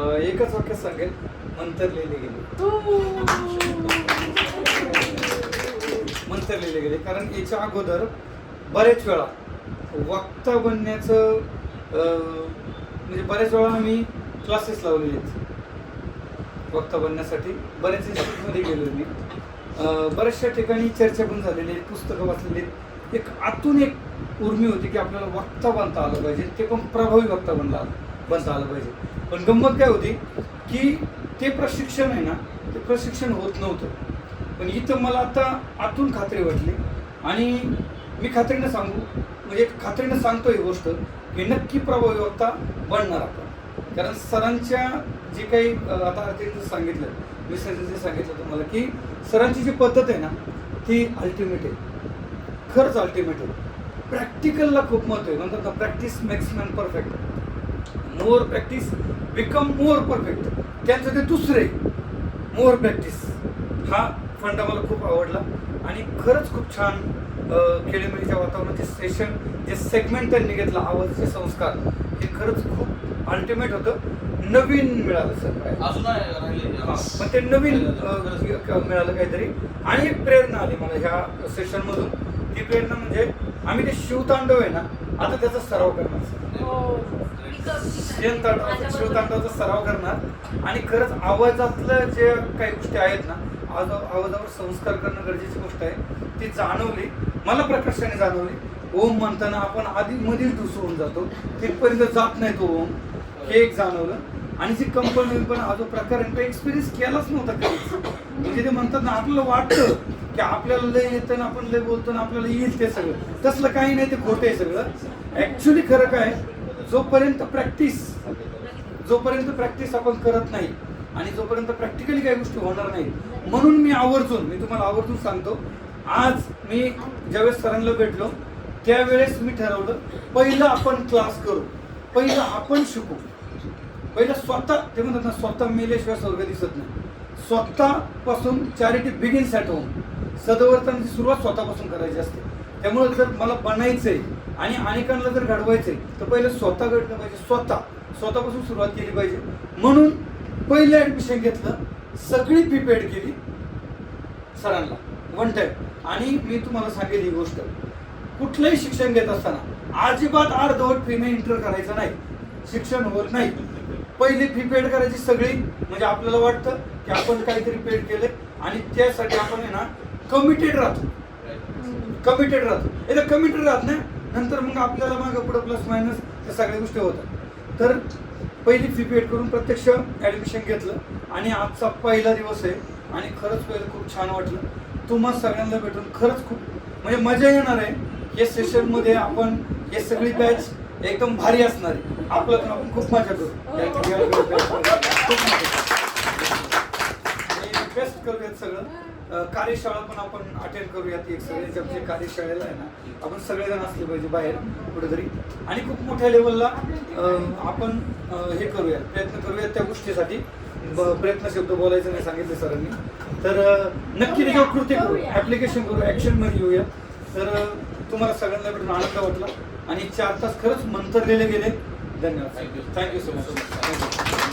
एकच वाक्य सांगेल मंतरलेले गेले. मंतरलेले गेले कारण याच्या अगोदर बरेच वेळा वक्ता बनण्याचं म्हणजे बऱ्याच वेळा मी क्लासेस लावलेले आहेत. वक्ता बनण्यासाठी बऱ्याच इन्स्टिट्यूटमध्ये गेलो मी. बऱ्याचशा ठिकाणी चर्चा पण झालेली आहे पुस्तकं वाचलेली आहेत. एक आतून एक उर्मी होती की आपल्याला वक्ता बनता आलं पाहिजे ते पण प्रभावी वक्ता बनला बनता आलं पाहिजे. पण गंमत काय होती की ते प्रशिक्षण आहे ना ते प्रशिक्षण होत नव्हतं. पण इथं मला आता आतून खात्री वाटली. आणि मी खात्रीनं सांगू म्हणजे खात्रीनं सांगतो ही गोष्ट की नक्की प्रभावी वक्ता बनणार आपण. कारण सरांच्या जे काही आता अर्थात सांगितलं मी जे सांगितलं तुम्हाला की सरांची जी पद्धत आहे ना ती अल्टिमेट आहे. खरंच अल्टिमेट आहे. प्रॅक्टिकलला खूप महत्त्व आहे. म्हणतात ना practice makes man perfect more practice become more perfect. त्यांचं ते दुसरे मोर प्रॅक्टिस. हा फंडा मला खूप आवडला. आणि खरंच खूप छान खेळीमेळीच्या वातावरणाचे सेशन जे सेगमेंट त्यांनी घेतलं आवाजाचे संस्कार हे खरंच खूप अल्टिमेट होतं. नवीन मिळालं सर काय अजून पण ते नवीन मिळालं काहीतरी. आणि एक प्रेरणा आली मला ह्या सेशन मधून. ती प्रेरणा म्हणजे आम्ही ते शिवतांडव आहे ना आता त्याचा सराव करणार. सर. शिवतांडवाचा शिवतांडवाचा सराव करणार. आणि खरंच आवाजातलं जे काही गोष्टी आहेत ना आवाज आवाजावर संस्कार करणं गरजेची गोष्ट आहे. ती जाणवली मला प्रकर्षाने जाणवली. ओम म्हणताना आपण आधी मधील ढुस होऊन जातो तिथपर्यंत जात नाही तो ओम. हे एक जाणवलं. आणि जी कंपनी पण हा जो प्रकार आहे तो एक्सपिरियन्स केलाच नव्हता कधीच. म्हणजे ते म्हणतात ना आपल्याला वाटतं की आपल्याला लय येतं ना आपण लय बोलतो ना आपल्याला येईल ते सगळं. तसलं काही नाही ते खोटं आहे सगळं. ऍक्च्युली खरं काय जोपर्यंत प्रॅक्टिस जोपर्यंत प्रॅक्टिस आपण करत नाही आणि जोपर्यंत प्रॅक्टिकली काही गोष्टी होणार नाही म्हणून मी आवर्जून मी तुम्हाला आवर्जून सांगतो आज मी ज्यावेळेस सरांना भेटलो त्यावेळेस मी ठरवलं पहिलं आपण क्लास करू पहिलं आपण शिकू. पहिलं स्वतः ते म्हणतात ना स्वतः मेल्याशिवाय स्वर्ग दिसत नाही. स्वतःपासून चॅरिटी बिगिन्स ॲट होम सदवर्तनाची सुरुवात स्वतःपासून करायची असते. त्यामुळे जर मला बनायचंय आणि अनेकांना जर घडवायचंय तर पहिलं स्वतः घडलं पाहिजे स्वतः. स्वतःपासून सुरुवात केली पाहिजे. म्हणून पहिलं ॲडमिशन घेतलं सगळी फी पेड केली सरांना वन टाईम आणि मी तुम्हाला सांगेल ही गोष्ट. कुठलंही शिक्षण घेत असताना अजिबात अर्धवट फीने इंटर करायचं नाही. शिक्षण होत नाही. पहिली फी पेड करायची सगळी म्हणजे आपल्याला वाटतं की आपण काहीतरी पेड केले आणि त्यासाठी आपण आहे ना कमिटेड राहतो. कमिटेड राहतो. एकदा कमिटेड राहत नाही नंतर मग आपल्याला मागं पुढं प्लस मायनस त्या सगळ्या गोष्टी होतात. तर पहिली फी पेड करून प्रत्यक्ष ॲडमिशन घेतलं आणि आजचा पहिला दिवस आहे आणि खरंच पहिलं खूप छान वाटलं. तुम्हा सगळ्यांना भेटून खरंच खूप म्हणजे मजा येणार आहे. या सेशनमध्ये आपण हे सगळी बॅच एकदम भारी असणार आहे. आपलं पण आपण खूप मजा करू. या ठिकाणी खूप मजा बेस्ट करूयात सगळं. कार्यशाळा पण आपण अटेंड करूयात. एक सगळ्यांच्या जे कार्यशाळेला आहे ना आपण सगळेजण असले पाहिजे बाहेर कुठेतरी. आणि खूप मोठ्या लेवलला आपण हे करूयात. प्रयत्न करूयात त्या गोष्टीसाठी. ब- प्रयत्न शब्द बोलायचं नाही सांगितले सरांनी. तर नक्की त्याच्यावर कृती करू. ऍप्लिकेशन करू. ऍक्शनमध्ये येऊया तर तुम्हाला सगळ्यांना भेटून आनंद वाटला. आणि चार तास खरंच मंतरलेले गेले. धन्यवाद. Thank you so much thank you